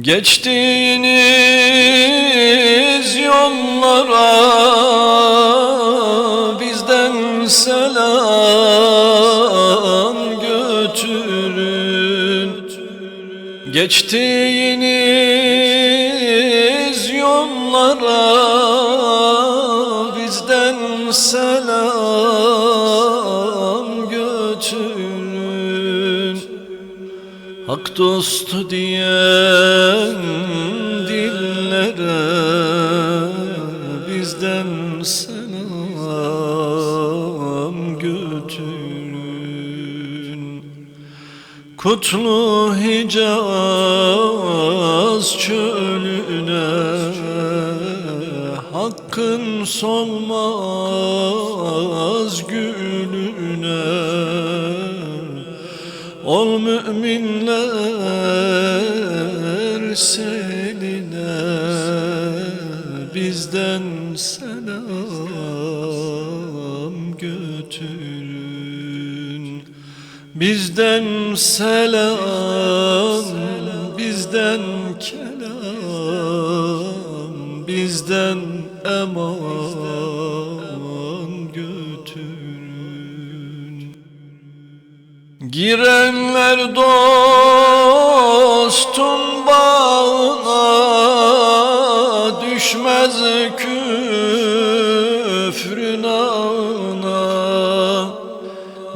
Geçtiğiniz yollara bizden selam götürün. Geçtiğiniz yollara Hak dostu diyen dillere bizden selam götürün. Kutlu Hicaz çölüne Hakkın solmaz gülüne müminler seline bizden selam götürün. Bizden selam, bizden kelam, bizden eman Girenler dostun bağına düşmez küfrün ağına.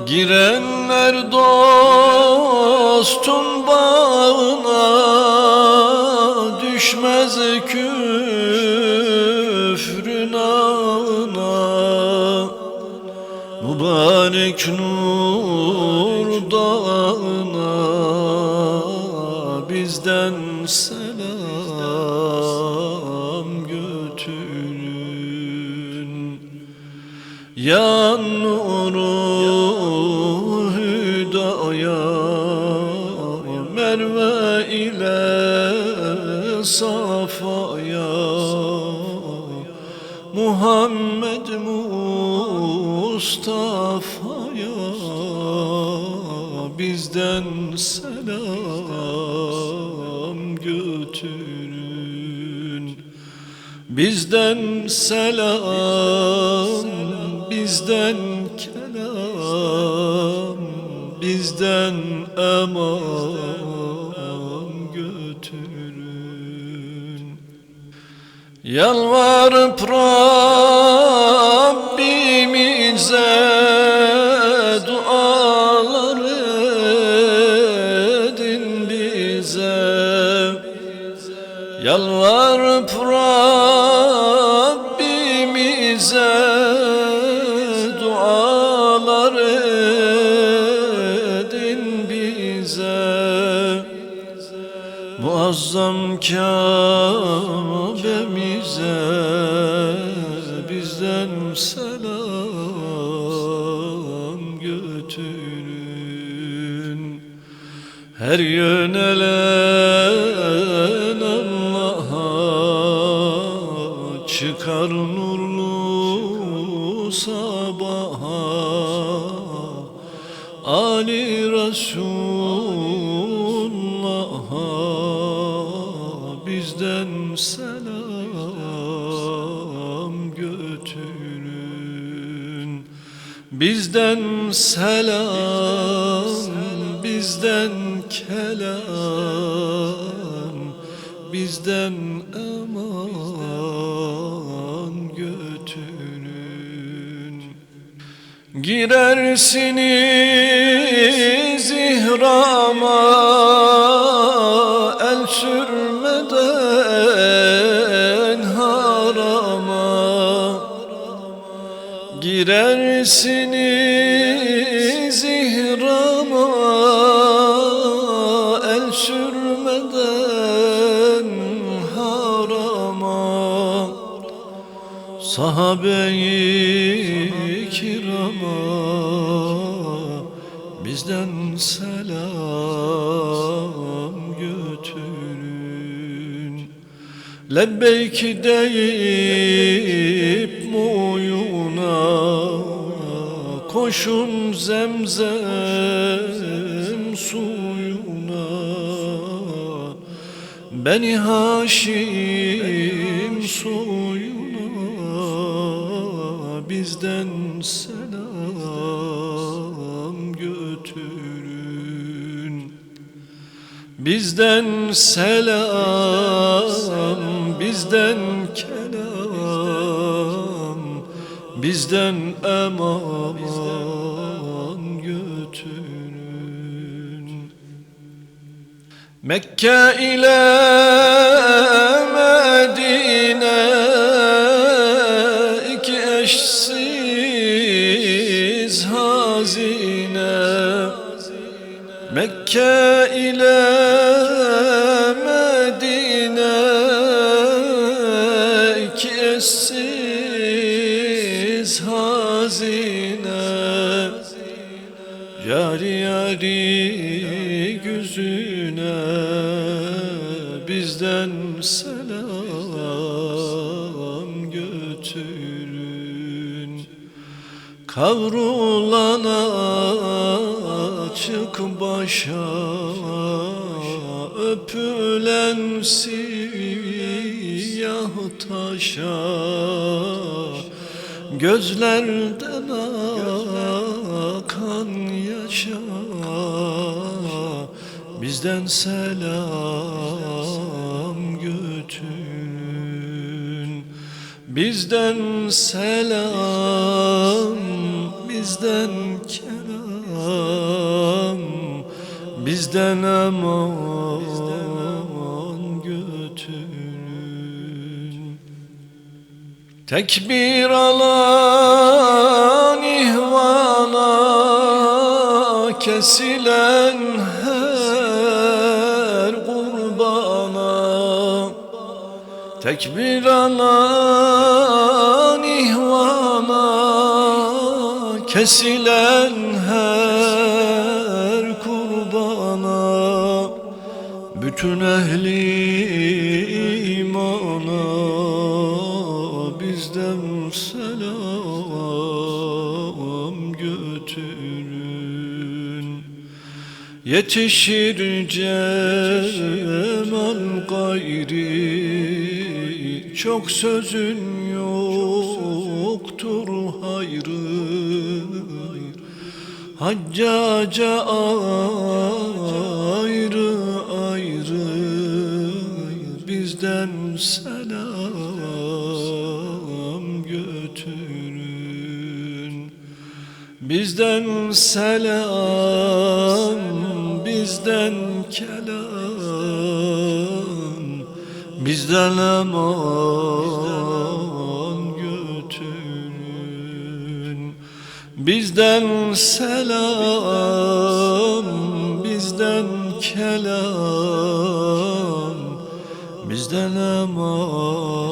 Girenler dostun bağına düşmez küfrün ağına. Mübarek nur dağına bizden selam götürün. Ya nuru hüdaya Merve ile safaya. Muhammed Mustafa'ya bizden selam götürün Bizden selam, bizden kelam, bizden eman götürün. Yalvarıp Rabbimize Yalvarıp Rabbimize dualar edin bize. Muazzam Kabe'mize bizden selam götürün. Her yönelen çıkar nurlu sabaha Ali Resulullah'a bizden selam götürün. Bizden selam, bizden kelam, bizden eman götürün Girersiniz ihrama el sürmeden harama. Girersiniz Sahabe-i kirama bizden selam götürün. Lebbeyk deyip muyuna Koşun zemzem suyuna. Beni Haşim soyuna bizden selam götürün Bizden selam, bizden kelam, bizden eman götürün. Mekke ile Medine Mekke ile Medine iki eşsiz hazine. Yari yari gözüne bizden selam götürün Kavrulan açık başa Öpülen siyah taşa. Gözlerden akan yaşa Bizden selam götürün Bizden selam Bizden kelam Bizden eman götürün. Tekbir alan ihvana Kesilen her kurbana Tekbir alan Kesilen her kurbana Bütün ehli imana Bizden selam götürün. Yetişir cemal gayri Çok sözün yoktur hayrı Haccaca ayrı ayrı Bizden selam götürün. Bizden selam, bizden kelam, bizden eman Bizden selam, bizden kelam, bizden eman.